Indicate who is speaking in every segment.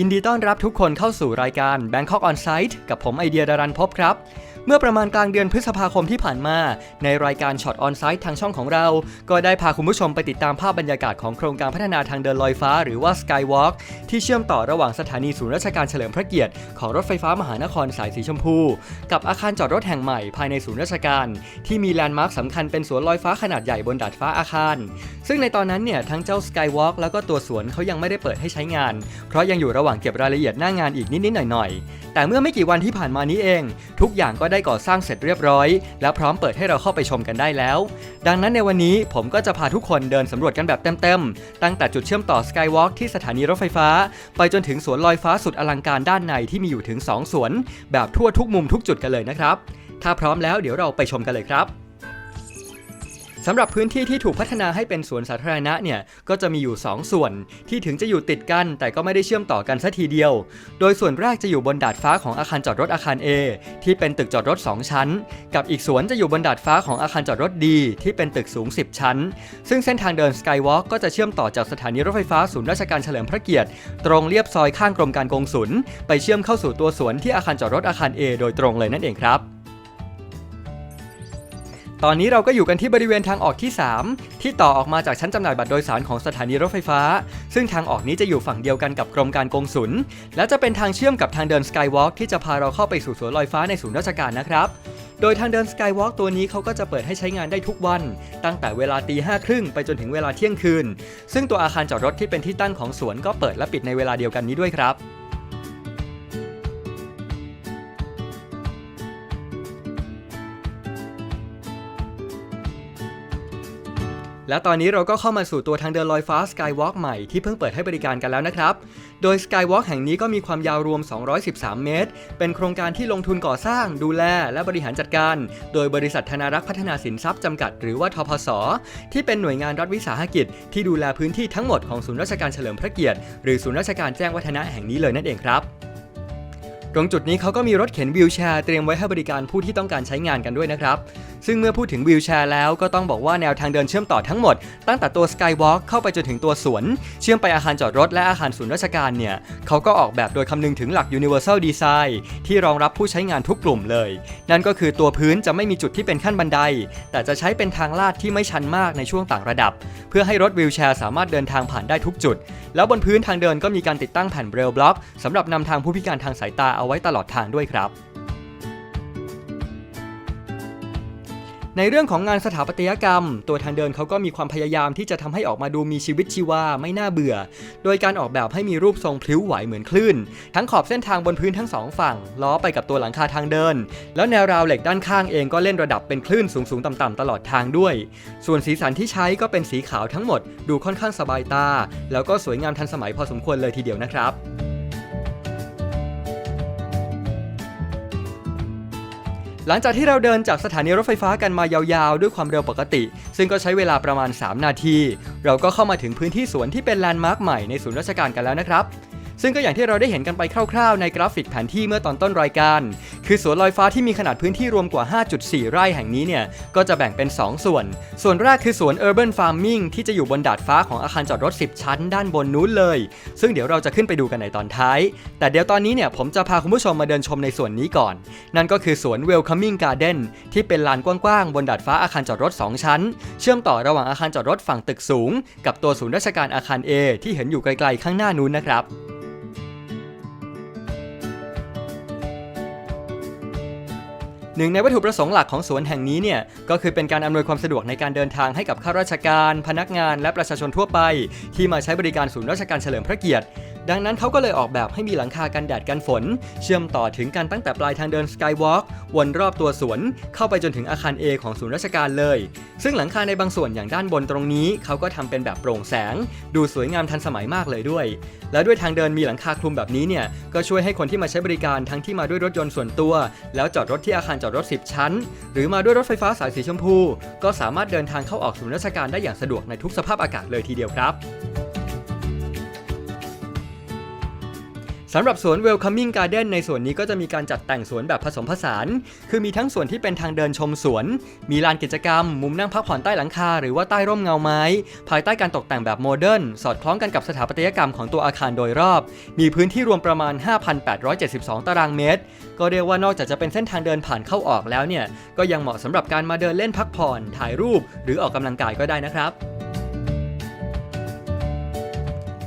Speaker 1: ยินดีต้อนรับทุกคนเข้าสู่รายการ Bangkok On Site กับผมไอเดียดารันพบครับ เมื่อประมาณกลางเดือนพฤษภาคมที่ผ่านมา ในรายการช็อตออนไซต์ทางช่องของเรา ก็ได้พาคุณผู้ชมไปติดตามภาพบรรยากาศของโครงการพัฒนาทางเดินลอยฟ้า หรือว่า Skywalk ที่เชื่อมต่อระหว่างสถานีศูนย์ราชการเฉลิมพระเกียรติของรถไฟฟ้ามหานครสายสีชมพู กับอาคารจอดรถแห่งใหม่ภายในศูนย์ราชการ ที่มีแลนด์มาร์คสำคัญเป็นสวนลอยฟ้าขนาดใหญ่บนดาดฟ้าอาคาร ซึ่งในตอนนั้นเนี่ยทั้งเจ้า Skywalk แล้วก็ตัวสวนเขายังไม่ได้เปิดให้ใช้งาน เพราะยังอยู่ระหว่างเก็บรายละเอียดหน้างานอีกนิดๆหน่อยๆ แต่เมื่อไม่กี่วันที่ผ่านมานี้เอง ทุกอย่างก็ได้ได้ก่อสร้างเสร็จเรียบร้อย และพร้อมเปิดให้เราเข้าไปชมกันได้แล้ว ดังนั้นในวันนี้ผมก็จะพาทุกคนเดินสำรวจกันแบบเต็มๆ ตั้งแต่จุดเชื่อมต่อ Skywalk ที่สถานีรถไฟฟ้า ไปจนถึงสวนลอยฟ้าสุดอลังการด้านในที่มีอยู่ถึง 2 สวน แบบทั่วทุกมุมทุกจุดกันเลยนะครับ ถ้าพร้อมแล้วเดี๋ยวเราไปชมกันเลยครับ สำหรับพื้นที่ที่ถูกพัฒนาให้เป็นสวนสาธารณะเนี่ยก็จะมีอยู่ 2 ส่วนที่ถึงจะอยู่ติดกัน แต่ก็ไม่ได้เชื่อมต่อกันสัทีเดียว โดยส่วนแรกจะอยู่บนดาดฟ้าของอาคารจอดรถอาคาร A ที่เป็นตึกจอดรถ 2 ชั้น กับอีกสวนจะอยู่บนดาดฟ้าของอาคารจอดรถ D ที่เป็นตึกสูง 10 ชั้น ซึ่งเส้นทางเดิน Skywalk ก็จะเชื่อมต่อจากสถานีรถไฟฟ้าศูนย์ราชการเฉลิมพระเกียรติ ตรงเลียบซอยข้างกรมการกงสุลไปเชื่อมเข้าสู่ตัวสวนที่อาคารจอดรถอาคาร A โดยตรงเลยนั่นเองครับ ตอนนี้เราก็อยู่กันที่บริเวณทางออกที่ 3 ที่ต่อออกมาจากชั้นจำหน่ายบัตรโดยสารของสถานีรถไฟฟ้า ซึ่งทางออกนี้จะอยู่ฝั่งเดียวกันกับกรมการกงสุลและจะเป็นทางเชื่อมกับทางเดิน Skywalk ที่จะพาเราเข้าไปสู่สวนลอยฟ้าในศูนย์ราชการนะครับ โดยทางเดิน Skywalk ตัวนี้เขาก็จะเปิดให้ใช้งานได้ทุกวัน ตั้งแต่เวลาตีห้าครึ่งไปจนถึงเวลาเที่ยงคืน ซึ่งตัวอาคารจอดรถที่เป็นที่ตั้งของสวนก็เปิดและปิดในเวลาเดียวกันนี้ด้วยครับ และตอนนี้เราก็เข้ามาสู่ตัวทางเดินลอยฟ้า Skywalk ใหม่ที่เพิ่งเปิดให้บริการกันแล้วนะครับ โดย Skywalk แห่งนี้ก็มีความยาวรวม 213 เมตร เป็นโครงการที่ลงทุนก่อสร้าง ดูแล และบริหารจัดการ โดยบริษัทธนารักษ์พัฒนาสินทรัพย์จำกัด หรือว่าทพส ที่เป็นหน่วยงานรัฐวิสาหกิจ ที่ดูแลพื้นที่ทั้งหมดของศูนย์ราชการเฉลิมพระเกียรติ หรือศูนย์ราชการแจ้งวัฒนะแห่งนี้เลยนั่นเองครับ ตรงจุดนี้เขาก็มีรถเข็นวิวแชร์เตรียมไว้ให้บริการผู้ที่ต้องการใช้งานกันด้วยนะครับ ซึ่งเมื่อพูดถึงวิวแชร์แล้วก็ต้องบอกว่าแนวทางเดินเชื่อมต่อทั้งหมด ตั้งแต่ตัว Skywalk เข้าไปจนถึงตัวสวน เชื่อมไปอาคารจอดรถและอาคารศูนย์ราชการเนี่ยเขาก็ออกแบบโดยคำนึงถึงหลัก Universal Design ที่รองรับผู้ใช้งานทุกกลุ่มเลย นั่นก็คือตัวพื้นจะไม่มีจุดที่เป็นขั้นบันได แต่จะใช้เป็นทางลาดที่ไม่ชันมากในช่วงต่างระดับ เพื่อให้รถวิวแชร์สามารถเดินทางผ่านได้ทุกจุด แล้วบนพื้นทางเดินก็มีการติดตั้งแผ่นเบรลบล็อกสำหรับนำทางผู้พิการทางสายตาเอาไว้ตลอดทางด้วยครับ ในเรื่องของงานสถาปัตยกรรม ตัวทางเดินเขาก็มีความพยายามที่จะทำให้ออกมาดูมีชีวิตชีวาไม่น่าเบื่อ โดยการออกแบบให้มีรูปทรงพลิ้วไหวเหมือนคลื่น ทั้งขอบเส้นทางบนพื้นทั้งสองฝั่ง ล้อไปกับตัวหลังคาทางเดิน แล้วแนวราวเหล็กด้านข้างเองก็เล่นระดับเป็นคลื่นสูงสูงๆต่ำๆตลอดทางด้วย ส่วนสีสันที่ใช้ก็เป็นสีขาวทั้งหมด ดูค่อนข้างสบายตา แล้วก็สวยงามทันสมัยพอสมควรเลยทีเดียวนะครับ หลังจากที่เราเดินจากสถานีรถไฟฟ้ากันมายาวๆ ด้วยความเร็วปกติ ซึ่งก็ใช้เวลาประมาณ 3 นาที เราก็เข้ามาถึงพื้นที่สวนที่เป็นแลนด์มาร์คใหม่ในศูนย์ราชการกันแล้วนะครับซึ่งก็อย่างที่เราได้เห็นกันไปคร่าวๆในกราฟิกแผนที่เมื่อตอนต้นรายการ คือสวนลอยฟ้าที่มีขนาดพื้นที่รวมกว่า 5.4 ไร่แห่งนี้เนี่ย ก็จะแบ่งเป็น 2 ส่วน ส่วนแรกคือสวน Urban Farming ที่จะอยู่บนดาดฟ้าของอาคารจอดรถ 10 ชั้นด้านบนนู้นเลย ซึ่งเดี๋ยวเราจะขึ้นไปดูกันในตอนท้าย แต่เดี๋ยวตอนนี้เนี่ยผมจะพาคุณผู้ชมมาเดินชมในส่วนนี้ก่อน นั่นก็คือสวน Welcoming Garden ที่เป็นลานกว้างๆบนดาดฟ้าอาคารจอดรถ 2 ชั้น เชื่อมต่อระหว่างอาคารจอดรถฝั่งตึกสูง กับตัวศูนย์ราชการอาคาร A ที่เห็นอยู่ไกลๆข้างหน้านู้นนะครับ หนึ่งในวัตถุประสงค์หลักของสวนแห่งนี้เนี่ยก็คือเป็นการอำนวยความสะดวกในการเดินทางให้กับข้าราชการ พนักงาน และประชาชนทั่วไป ที่มาใช้บริการศูนย์ราชการเฉลิมพระเกียรติ ดังนั้นเขาก็เลยออกแบบให้มีหลังคากันแดดกันฝน เชื่อมต่อถึงกันตั้งแต่ปลายทางเดิน Skywalk วนรอบตัวสวน เข้าไปจนถึงอาคาร A ของศูนย์ราชการเลย ซึ่งหลังคาในบางส่วนอย่างด้านบนตรงนี้ เขาก็ทำเป็นแบบโปร่งแสง ดูสวยงามทันสมัยมากเลยด้วย แล้วด้วยทางเดินมีหลังคาคลุมแบบนี้เนี่ยก็ช่วยให้คนที่มาใช้บริการทั้งที่มาด้วยรถยนต์ส่วนตัว แล้วจอดรถที่อาคารจอดรถ 10 ชั้น หรือมาด้วยรถไฟฟ้าสายสีชมพู ก็สามารถเดินทางเข้าออกศูนย์ราชการได้อย่างสะดวกในทุกสภาพอากาศเลยทีเดียวครับ สำหรับสวน Welcoming Garden ในส่วนนี้ก็จะมีการจัดแต่งสวนแบบผสมผสาน คือมีทั้งส่วนที่เป็นทางเดินชมสวน มีลานกิจกรรม มุมนั่งพักผ่อนใต้หลังคา หรือว่าใต้ร่มเงาไม้ ภายใต้การตกแต่งแบบโมเดิร์น สอดคล้องกันกับสถาปัตยกรรมของตัวอาคารโดยรอบ มีพื้นที่รวมประมาณ 5,872 ตารางเมตร ก็เรียกว่านอกจากจะเป็นเส้นทางเดินผ่านเข้าออกแล้วเนี่ย ก็ยังเหมาะสำหรับการมาเดินเล่นพักผ่อน ถ่ายรูป หรือออกกำลังกายก็ได้นะครับ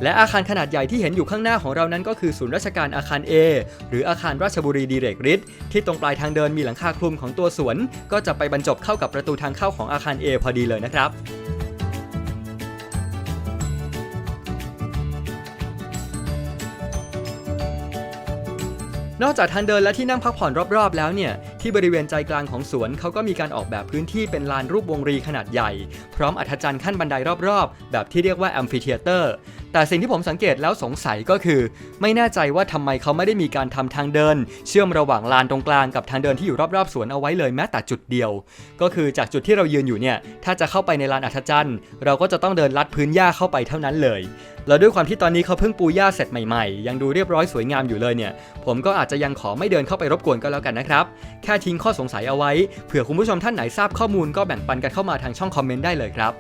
Speaker 1: และอาคารขนาดใหญ่ที่เห็นอยู่ข้างหน้าของเรานั้นก็คือศูนย์ราชการอาคาร A หรืออาคารราชบุรีดีเรกฤทธิ์ที่ตรงปลายทางเดินมีหลังคาคลุมของตัวสวน ก็จะไปบรรจบเข้ากับประตูทางเข้าของอาคาร A พอดีเลยนะครับนอกจากทางเดินและที่นั่งพักผ่อนรอบๆ แล้วเนี่ย ที่บริเวณใจกลางของสวนเขาก็มีการออกแบบพื้นที่เป็นลานรูปวงรีขนาดใหญ่ พร้อมอัธจันทร์ขั้นบันไดรอบๆ แบบที่เรียกว่าแอมฟิเทเตอร์ แต่สิ่งที่ผมสังเกตแล้วสงสัยก็คือ ไม่แน่ใจว่าทำไมเขาไม่ได้มีการทำทางเดิน เชื่อมระหว่างลานตรงกลางกับทางเดินที่อยู่รอบๆสวนเอาไว้เลยแม้แต่จุดเดียว ก็คือจากจุดที่เรายืนอยู่เนี่ยถ้าจะเข้าไปในลานอัธจันทร์เราก็จะต้องเดินลัดพื้นหญ้าเข้าไปเท่านั้นเลยแล้วด้วยความที่ตอนนี้เขาเพิ่งปูหญ้าเสร็จใหม่ๆ ยังดูเรียบร้อยสวยงามอยู่เลยเนี่ย ผมก็อาจจะยังขอไม่เดินเข้าไปรบกวนก็แล้วกันนะครับ แค่ทิ้งข้อสงสัยเอาไว้ เผื่อคุณผู้ชมท่านไหนทราบข้อมูลก็แบ่งปันกันเข้ามาทางช่องคอมเมนต์ได้เลยครับ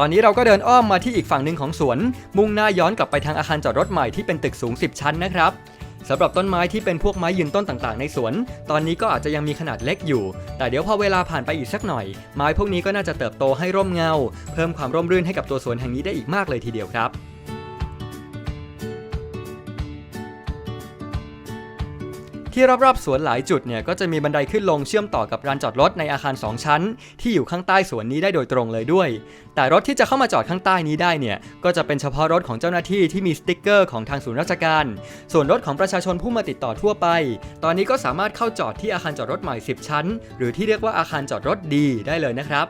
Speaker 1: ตอนนี้เราก็เดินอ้อมมาที่อีกฝั่งหนึ่งของสวน มุ่งหน้าย้อนกลับไปทางอาคารจอดรถใหม่ที่เป็นตึกสูง 10 ชั้นนะครับสำหรับต้นไม้ที่เป็นพวกไม้ยืนต้นต่างๆ ในสวน ตอนนี้ก็อาจจะยังมีขนาดเล็กอยู่ แต่เดี๋ยวพอเวลาผ่านไปอีกสักหน่อย ไม้พวกนี้ก็น่าจะเติบโตให้ร่มเงา เพิ่มความร่มรื่นให้กับตัวสวนแห่งนี้ได้อีกมากเลยทีเดียวครับ ที่รอบๆสวนหลายจุดเนี่ยก็จะมีบันไดขึ้นลงเชื่อมต่อกับลานจอดรถในอาคาร 2 ชั้น ที่อยู่ข้างใต้สวนนี้ได้โดยตรงเลยด้วย แต่รถที่จะเข้ามาจอดข้างใต้นี้ได้เนี่ยก็จะเป็นเฉพาะรถของเจ้าหน้าที่ที่มีสติ๊กเกอร์ของทางศูนย์ราชการ ส่วนรถของประชาชนผู้มาติดต่อทั่วไป ตอนนี้ก็สามารถเข้าจอดที่อาคารจอดรถใหม่ 10 ชั้น หรือที่เรียกว่าอาคารจอดรถดีได้เลยนะครับ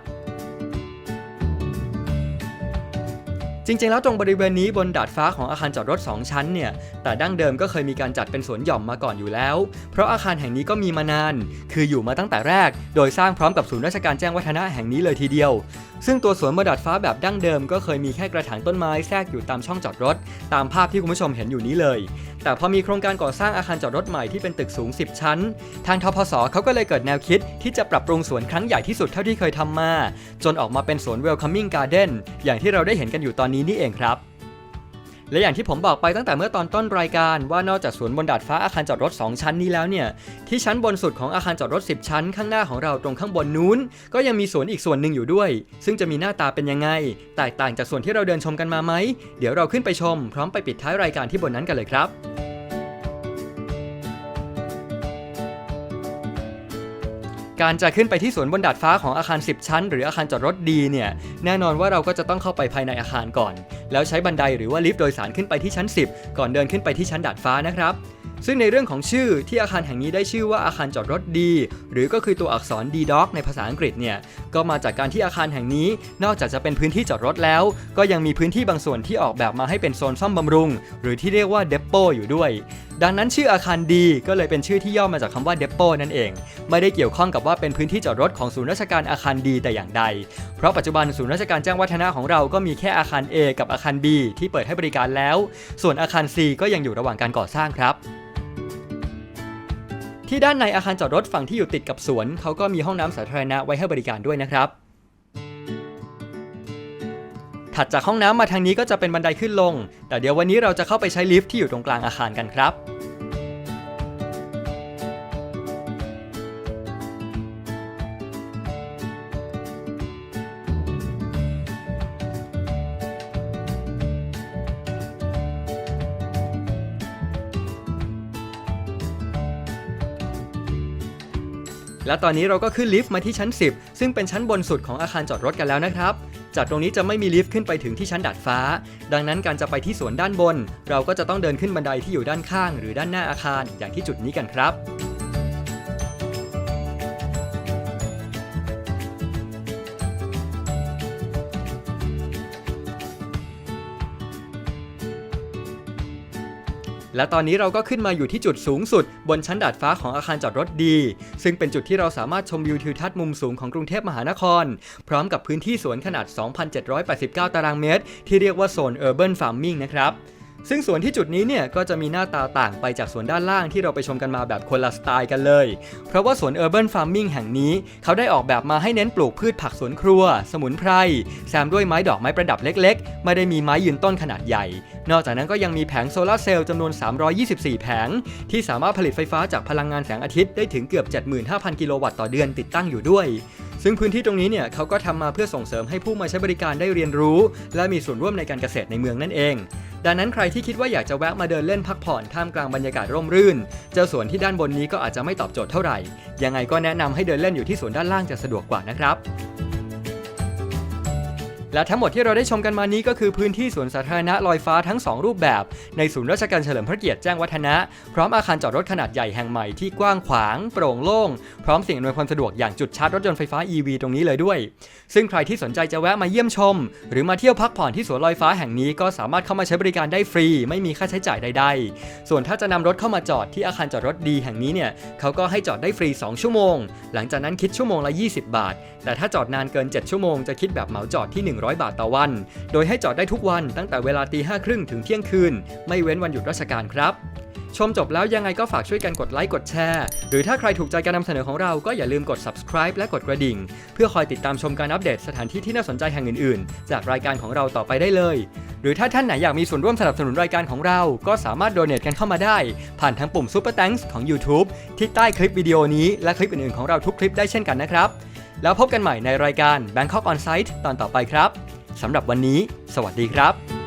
Speaker 1: จริงๆ แล้วตรงบริเวณนี้บนดาดฟ้าของอาคารจอดรถ 2 ชั้นเนี่ย แต่ดั้งเดิมก็เคยมีการจัดเป็นสวนหย่อมมาก่อนอยู่แล้ว เพราะอาคารแห่งนี้ก็มีมานาน คืออยู่มาตั้งแต่แรก โดยสร้างพร้อมกับศูนย์ราชการแจ้งวัฒนะแห่งนี้เลยทีเดียว ซึ่งตัวสวนบนดาดฟ้าแบบดั้งเดิม ก็เคยมีแค่กระถางต้นไม้แทรกอยู่ตามช่องจอดรถ ตามภาพที่คุณผู้ชมเห็นอยู่นี้เลย แต่พอมีโครงการก่อสร้างอาคารจอดรถใหม่ที่เป็นตึกสูง 10 ชั้น ทางทพสเขาก็เลยเกิดแนวคิดที่จะปรับปรุงสวนครั้งใหญ่ที่สุดเท่าที่เคยทำมา จนออกมาเป็นสวนเวลคัมมิ่งการ์เด้นอย่างที่เราได้เห็นกันอยู่ตอนนี้นี่เองครับ และอย่างที่ผมบอกไปตั้งแต่เมื่อตอนต้นรายการ ว่านอกจากสวนบนดาดฟ้าอาคารจอดรถ 2 ชั้นนี้แล้วเนี่ยที่ชั้นบนสุดของอาคารจอดรถ 10 ชั้น ข้างหน้าของเราตรงข้างบนนู้น ก็ยังมีสวนอีกส่วนหนึ่งอยู่ด้วย ซึ่งจะมีหน้าตาเป็นยังไง แตกต่างจากส่วนที่เราเดินชมกันมาไหมเดี๋ยวเราขึ้นไปชม พร้อมไปปิดท้ายรายการที่บนนั้นกันเลยครับ การจะขึ้นไปที่สวนบนดาดฟ้าของอาคาร 10 ชั้น หรืออาคารจอดรถดีเนี่ยแน่นอนว่าเราก็จะต้องเข้าไปภายในอาคารก่อน แล้วใช้บันไดหรือว่าลิฟต์โดยสารขึ้นไปที่ชั้น 10 ก่อนเดินขึ้นไปที่ชั้นดาดฟ้านะครับ ซึ่งในเรื่องของชื่อที่อาคารแห่งนี้ได้ชื่อว่าอาคารจอดรถดี หรือก็คือตัวอักษร d d o c ในภาษาอังกฤษเนี่ยก็มาจากการที่อาคารแห่งนี้ นอกจากจะเป็นพื้นที่จอดรถแล้ว ก็ยังมีพื้นที่บางส่วนที่ออกแบบมาให้เป็นโซนซ่อมบำรุง หรือที่เรียกว่าเดปโปอยู่ด้วย ดังนั้นชื่ออาคารดีก็เลยเป็นชื่อที่ย่อมาจากคำว่าเดปโปนั่นเอง ไม่ได้เกี่ยวข้องกับว่าเป็นพื้นที่จอดรถของศูนย์ราชการอาคารดีแต่อย่างใด เพราะปัจจุบันศูนย์ราชการแจ้งวัฒนะของเราก็มีแค่อาคาร A กับอาคาร B ที่เปิดให้บริการแล้ว ส่วนอาคาร C ก็ยังอยู่ระหว่างการก่อสร้างครับที่ด้านในอาคารจอดรถฝั่งที่อยู่ติดกับสวน เขาก็มีห้องน้ำสาธารณะไว้ให้บริการด้วยนะครับ ถัดจากห้องน้ำมาทางนี้ก็จะเป็นบันไดขึ้นลง แต่เดี๋ยววันนี้เราจะเข้าไปใช้ลิฟต์ที่อยู่ตรงกลางอาคารกันครับ และตอนนี้เราก็ขึ้นลิฟต์มาที่ชั้น 10 ซึ่งเป็นชั้นบนสุดของอาคารจอดรถกันแล้วนะครับ จากตรงนี้จะไม่มีลิฟต์ขึ้นไปถึงที่ชั้นดาดฟ้า ดังนั้นการจะไปที่สวนด้านบน เราก็จะต้องเดินขึ้นบันไดที่อยู่ด้านข้าง หรือด้านหน้าอาคารอย่างที่จุดนี้กันครับ และตอนนี้เราก็ขึ้นมาอยู่ที่จุดสูงสุด บนชั้นดาดฟ้าของอาคารจอดรถดี ซึ่งเป็นจุดที่เราสามารถชมวิวทิวทัศน์มุมสูงของกรุงเทพมหานคร พร้อมกับพื้นที่สวนขนาด 2,789 ตารางเมตร ที่เรียกว่าโซน Urban Farming นะครับ ซึ่งสวนที่จุดนี้เนี่ยก็จะมีหน้าตาต่างไปจากสวนด้านล่างที่เราไปชมกันมาแบบคนละสไตล์กันเลย เพราะว่าสวน Urban Farming แห่งนี้ เขาได้ออกแบบมาให้เน้นปลูกพืชผักสวนครัว สมุนไพรแซมด้วยไม้ดอกไม้ประดับเล็กๆ ไม่ได้มีไม้ยืนต้นขนาดใหญ่ นอกจากนั้นก็ยังมีแผงโซลาร์เซลล์จำนวน 324 แผง ที่สามารถผลิตไฟฟ้าจากพลังงานแสงอาทิตย์ได้ถึงเกือบ 75,000 กิโลวัตต์ต่อเดือนติดตั้งอยู่ด้วยซึ่งพื้นที่ตรงนี้เนี่ยเขาก็ทำมาเพื่อส่งเสริมให้ผู้มาใช้บริการได้เรียนรู้ และมีส่วนร่วมในการเกษตรในเมืองนั่นเอง ดังนั้นใครที่คิดว่าอยากจะแวะมาเดินเล่นพักผ่อนท่ามกลางบรรยากาศร่มรื่น เจ้าสวนที่ด้านบนนี้ก็อาจจะไม่ตอบโจทย์เท่าไหร่ ยังไงก็แนะนำให้เดินเล่นอยู่ที่สวนด้านล่างจะสะดวกกว่านะครับ และทั้งหมดที่เราได้ชมกันมานี้ก็คือพื้นที่สวนสาธารณะลอยฟ้าทั้ง 2 รูปแบบ ในศูนย์ราชการเฉลิมพระเกียรติแจ้งวัฒนะ พร้อมอาคารจอดรถขนาดใหญ่แห่งใหม่ที่กว้างขวาง โปร่งโล่ง พร้อมสิ่งอำนวยความสะดวกอย่างจุดชาร์จรถยนต์ไฟฟ้า EV ตรงนี้เลยด้วย ซึ่งใครที่สนใจจะแวะมาเยี่ยมชม หรือมาเที่ยวพักผ่อนที่สวนลอยฟ้าแห่งนี้ก็สามารถเข้ามาใช้บริการได้ฟรี ไม่มีค่าใช้จ่ายใด ๆ ส่วนถ้าจะนำรถเข้ามาจอดที่อาคารจอดรถดีแห่งนี้เนี่ยเขาก็ให้จอดได้ฟรี 2 ชั่วโมง หลังจากนั้นคิดชั่วโมงละ 20 บาท แต่ถ้าจอดนานเกิน 7 ชั่วโมงจะคิดแบบเหมาจอดที่100 บาทต่อวัน โดยให้จอดได้ทุกวันตั้งแต่เวลาตีห้าครึ่งถึงเที่ยงคืน ไม่เว้นวันหยุดราชการครับ ชมจบแล้วยังไงก็ฝากช่วยกันกดไลค์กดแชร์ หรือถ้าใครถูกใจการนำเสนอของเราก็อย่าลืมกด subscribe และกดกระดิ่ง เพื่อคอยติดตามชมการอัปเดตสถานที่ที่น่าสนใจแห่งอื่นๆ จากรายการของเราต่อไปได้เลย หรือถ้าท่านไหนอยากมีส่วนร่วมสนับสนุนรายการของเรา ก็สามารถโดเน a t กันเข้ามาได้ ผ่านทางปุ่ม Super Thanks ของ YouTube ที่ใต้คลิปวิดีโอนี้และคลิปอื่นๆของเราทุกคลิปได้เช่นกันนะครับ แล้วพบกันใหม่ในรายการ Bangkok On Site ตอนต่อไปครับสำหรับวันนี้ สวัสดีครับ